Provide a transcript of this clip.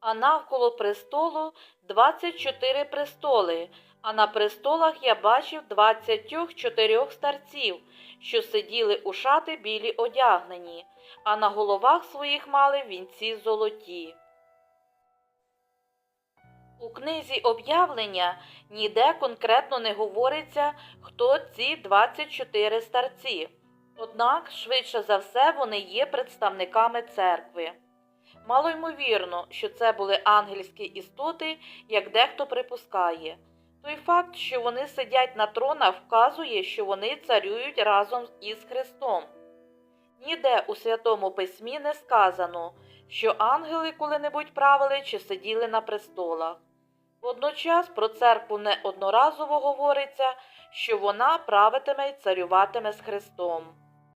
а навколо престолу 24 престоли, а на престолах я бачив 24 старців, що сиділи у шати білі одягнені, а на головах своїх мали вінці золоті. У книзі об'явлення ніде конкретно не говориться, хто ці 24 старці. Однак, швидше за все, вони є представниками церкви. Мало ймовірно, що це були ангельські істоти, як дехто припускає. Той факт, що вони сидять на тронах, вказує, що вони царюють разом із Христом. Ніде у Святому Письмі не сказано, що ангели коли-небудь правили чи сиділи на престолах. Водночас про церкву неодноразово говориться, що вона правитиме й царюватиме з Христом.